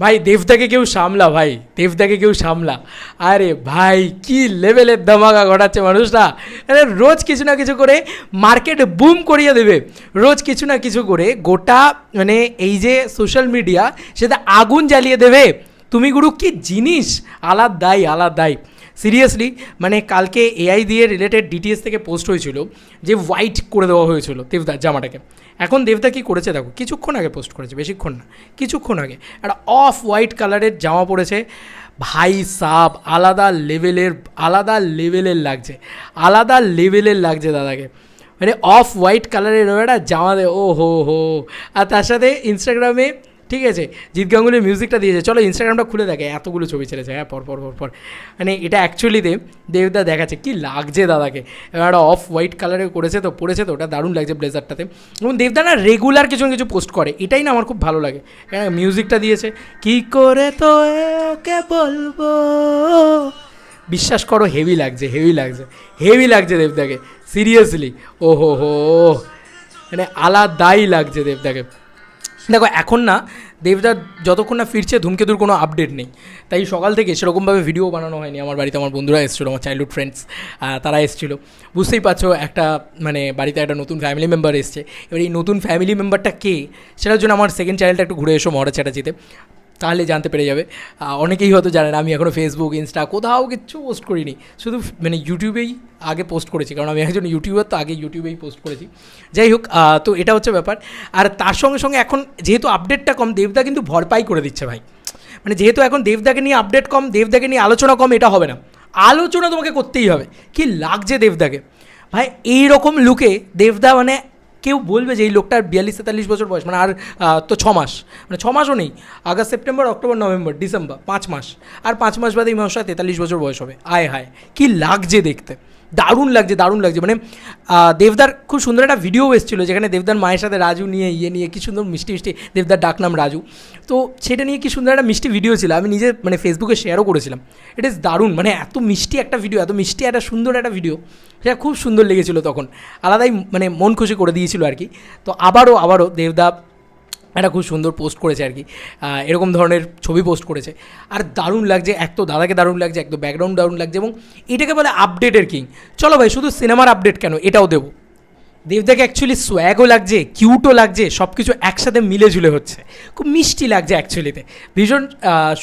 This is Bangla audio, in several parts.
ভাই, দেবদাকে কেউ সামলা, ভাই, দেবদাকে কেউ সামলা। আরে ভাই, কি লেভেলের ধামাকা ঘটাচ্ছে মানুষরা। আরে রোজ কিছু না কিছু করে মার্কেট বুম করিয়ে দেবে। রোজ কিছু না কিছু করে গোটা মানে এই যে সোশ্যাল মিডিয়া সেটা আগুন জ্বালিয়ে দেবে। তুমি গুরু কি জিনিস? আলাদাই আলাদাই। সিরিয়াসলি মানে কালকে এআই দিয়ে রিলেটেড ডিটিএস থেকে পোস্ট হয়েছিল যে হোয়াইট করে দেওয়া হয়েছিল দেবদার জামাটাকে। এখন দেবদা কি করেছে দেখো, কিছুক্ষণ আগে পোস্ট করেছে, বেশিক্ষণ না, কিছুক্ষণ আগে। একটা অফ হোয়াইট কালারের জামা পরেছে, ভাই সাব, আলাদা লেভেলের আলাদা লেভেলের লাগছে, আলাদা লেভেলের লাগছে দাদাকে। মানে অফ হোয়াইট কালারের একটা জামা দে ও হো। হো আর তার সাথে ইনস্টাগ্রামে ঠিক আছে, জিৎ গাঙ্গুলির মিউজিকটা দিয়েছে। চলো ইনস্টাগ্রামটা খুলে দেখে, এতগুলো ছবি ছেড়েছে। হ্যাঁ পর পর মানে এটা অ্যাকচুয়ালিতে দেবদা দেখাচ্ছে, কি লাগছে দাদাকে। এবার অফ হোয়াইট কালারে করেছে তো, পড়েছে তো, ওটা দারুণ লাগছে ব্লেজারটাতে এবং দেবদা না রেগুলার কিছু কিছু পোস্ট করে, এটাই না আমার খুব ভালো লাগে। কেন মিউজিকটা দিয়েছে, কি করে তো ওকে বলব? বিশ্বাস করো হেভি লাগছে হেভি লাগছে হেভি লাগছে দেবদাকে। সিরিয়াসলি ও হো মানে আলাদাই লাগছে দেবদাকে। দেখো, এখন না দেবদা যতক্ষণ না ফিরছে, ধূমকেতুর কোনো আপডেট নেই। তাই সকাল থেকে সেরকমভাবে ভিডিও বানানো হয়নি। আমার বাড়িতে আমার বন্ধুরা এসেছিল, আমার চাইল্ডহুড ফ্রেন্ডস তারা এসেছিল। বুঝতেই পারছ, একটা মানে বাড়িতে একটা নতুন ফ্যামিলি মেম্বার এসছে। এবার এই নতুন ফ্যামিলি মেম্বারটা কে? সেটার জন্য আমার সেকেন্ড চ্যানেলটা একটু ঘুরে এসো মহারাজ চ্যাটার্জিতে। তাহলে জানতে পেরে যাবে। অনেকেই হয়তো জানেন আমি এখনও ফেসবুক ইনস্টা কোথাও কিচ্ছু পোস্ট করিনি। শুধু মানে ইউটিউবেই আগে পোস্ট করেছি, কারণ আমি একজন ইউটিউবার তো আগে ইউটিউবেই পোস্ট করেছি। যাই হোক তো এটা হচ্ছে ব্যাপার। আর তার সঙ্গে সঙ্গে এখন যেহেতু আপডেটটা কম, দেবদা কিন্তু ভরপাই করে দিচ্ছে ভাই। মানে যেহেতু এখন দেবদাকে নিয়ে আপডেট কম, দেবদাকে নিয়ে আলোচনা কম, এটা হবে না। আলোচনা তোমাকে করতেই হবে। কি লাগছে দেবদাকে? ভাই এই রকম লুকে দেবদা মানে কেউ বলবে যে এই লোকটার বিয়াল্লিশ তেতাল্লিশ বছর বয়স মানে আর তো ছ মাস মানে ছ মাসও নেই। August, September, October, November, December, পাঁচ মাস। আর পাঁচ মাস বাদে এই মানুষটা তেতাল্লিশ বছর বয়স হবে। আয় হায়, কী লাগছে দেখতে। দারুণ লাগছে দারুণ লাগছে। মানে দেবদার খুব সুন্দর একটা ভিডিও এসেছিল যেখানে দেবদার মায়ের সাথে রাজু নিয়ে ইয়ে নিয়ে, কি সুন্দর মিষ্টি মিষ্টি দেবদার ডাক নাম রাজু। তো সেটা নিয়ে কি সুন্দর একটা মিষ্টি ভিডিও ছিল, আমি নিজে মানে ফেসবুকে শেয়ারও করেছিলাম। ইট ইজ দারুণ মানে এত মিষ্টি একটা ভিডিও এত মিষ্টি একটা সুন্দর একটা ভিডিও সেটা খুব সুন্দর লেগেছিলো তখন। আলাদাই মানে মন খুশি করে দিয়েছিল আর কি। তো আবারও আবারও দেবদা একটা খুব সুন্দর পোস্ট করেছে আর কি। এরকম ধরনের ছবি পোস্ট করেছে। আর দারুণ লাগছে, এক তো দাদাকে দারুণ লাগছে, এক তো ব্যাকগ্রাউন্ড দারুণ লাগছে এবং এটাকে বলে আপডেটের কিং চলো ভাই, শুধু সিনেমার আপডেট কেন? এটাও দেবো। দেবদাকে অ্যাকচুয়ালি সোয়াগও লাগছে কিউটও লাগছে সব কিছু একসাথে মিলে ঝুলে হচ্ছে। খুব মিষ্টি লাগছে অ্যাকচুয়ালিতে ভীষণ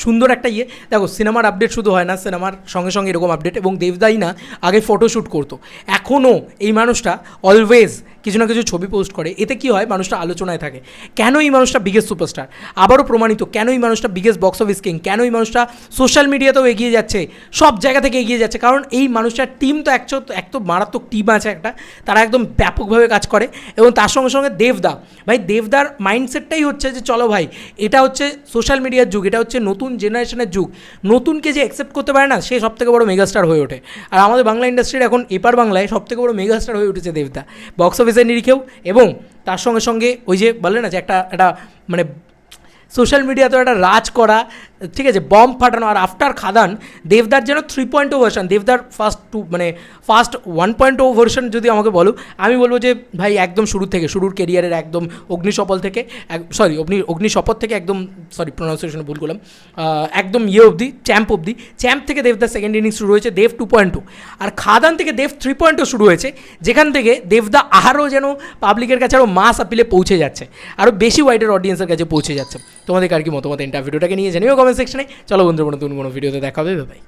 সুন্দর একটা ইয়ে। দেখো সিনেমার আপডেট শুধু হয় না সিনেমার সঙ্গে সঙ্গে এরকম আপডেট এবং দেবদাই না আগে ফটোশ্যুট করতো। এখনও এই মানুষটা অলওয়েজ কিছু না কিছু ছবি পোস্ট করে। এতে কি হয়? মানুষটা আলোচনায় থাকে। কেন এই মানুষটা বিগেস্ট সুপারস্টার আবারও প্রমাণিত কেন এই মানুষটা বিগেস্ট বক্স অফিস কিং কেন এই মানুষটা সোশ্যাল মিডিয়াতেও এগিয়ে যাচ্ছে? সব জায়গা থেকে এগিয়ে যাচ্ছে। কারণ এই মানুষটার টিম তো একচো, এক তো মারাত্মক টিম আছে একটা। তারা একদম ব্যাপকভাবে কাজ করে এবং তার সঙ্গে সঙ্গে দেবদা। ভাই, দেবদার মাইন্ডসেটটাই হচ্ছে যে, চলো ভাই, এটা হচ্ছে সোশ্যাল মিডিয়ার যুগ, এটা হচ্ছে নতুন জেনারেশনের যুগ। নতুনকে যে অ্যাকসেপ্ট করতে পারে না, সে সবথেকে বড় মেগাস্টার হয়ে ওঠে। আর আমাদের বাংলা ইন্ডাস্ট্রির এখন এপার বাংলায় সবথেকে বড় মেগাস্টার হয়ে উঠেছে দেবদা। বক্স অফিসের নিরিখেও এবং তার সঙ্গে সঙ্গে ওই যে বলে না যে একটা একটা মানে সোশ্যাল মিডিয়াতেও একটা রাজ করা ঠিক আছে বম্ব ফাটানো আর আফটার খাদান, দেবদার যেন থ্রি পয়েন্ট ও ভার্সন দেবদার ফার্স্ট টু মানে first one point O version যদি আমাকে বলো, আমি বলব যে ভাই একদম শুরু থেকে, শুরুর কেরিয়ারের একদম অগ্নিসফল থেকে সরি অগ্নি অগ্নিশপথ থেকে একদম সরি প্রোনাউন্সিয়েশন ভুল করলাম একদম ইয়ে অবধি চ্যাম্প অবধি চ্যাম্প থেকে দেবদার সেকেন্ড ইনিংস শুরু হয়েছে, দেব টু পয়েন্ট টু আর খাদান থেকে দেব থ্রি পয়েন্ট শুরু হয়েছে, যেখান থেকে দেবদা আরও যেন পাবলিকের কাছে আরও মাস আপিলে পৌঁছে যাচ্ছে, আরও বেশি ওয়াইডের অডিয়েন্সের কাছে পৌঁছে যাচ্ছে। তোমাদের আর কি মতামত? ইন্টারভিউটাকে নিয়ে জানিও কমেন্ট সেকশনে চলো বন্ধু নতুন কোনো ভিডিওতে দেখা হবে ভাই